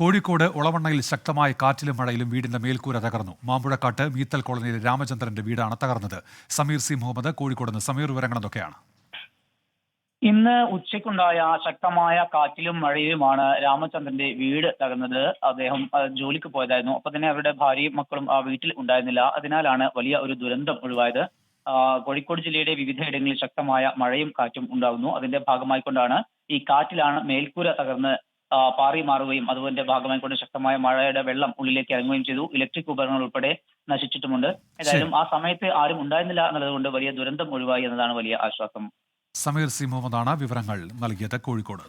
കോഴിക്കോട് ഒളവണ്ണയിൽ ശക്തമായ കാറ്റിലും മഴയിലും വീടിന്റെ മേൽക്കൂര തകർന്നു. മാമ്പുഴക്കാട്ട് മീത്തൽ കോളനിയിലെ രാമചന്ദ്രന്റെ വീടാണ് തകർന്നത്. സമീർ സി മുഹമ്മദ് കോഴിക്കോട് നിന്ന് സമീർ വിവരങ്ങൾ എന്തൊക്കെയാണ് ഇന്ന് ഉച്ചയ്ക്കുണ്ടായ ശക്തമായ കാറ്റിലും മഴയിലുമാണ് രാമചന്ദ്രന്റെ വീട് തകർന്നത്. അദ്ദേഹം ജോലിക്ക് പോയതായിരുന്നു. അപ്പൊ തന്നെ അവരുടെ ഭാര്യയും മക്കളും ആ വീട്ടിൽ ഉണ്ടായിരുന്നില്ല. അതിനാലാണ് വലിയ ഒരു ദുരന്തം ഒഴിവായത്. കോഴിക്കോട് ജില്ലയുടെ വിവിധയിടങ്ങളിൽ ശക്തമായ മഴയും കാറ്റും ഉണ്ടാകുന്നു അതിന്റെ ഭാഗമായിക്കൊണ്ടാണ് ഈ കാറ്റിലാണ് മേൽക്കൂര തകർന്ന് പാറി മാറുകയും അതുപോലെ ഭാഗമായി കൊണ്ട് ശക്തമായ മഴയുടെ വെള്ളം ഉള്ളിലേക്ക് ഇറങ്ങുകയും ചെയ്തു. ഇലക്ട്രിക് ഉപകരണങ്ങൾ ഉൾപ്പെടെ നശിച്ചിട്ടുമുണ്ട്. ഏതായാലും ആ സമയത്ത് ആരും ഉണ്ടായിരുന്നില്ല എന്നുള്ളതുകൊണ്ട് വലിയ ദുരന്തം ഒഴിവായി എന്നതാണ് വലിയ ആശ്വാസം. സമീർ സി മുഹമ്മദാണ് വിവരങ്ങൾ നൽകിയത് കോഴിക്കോട്.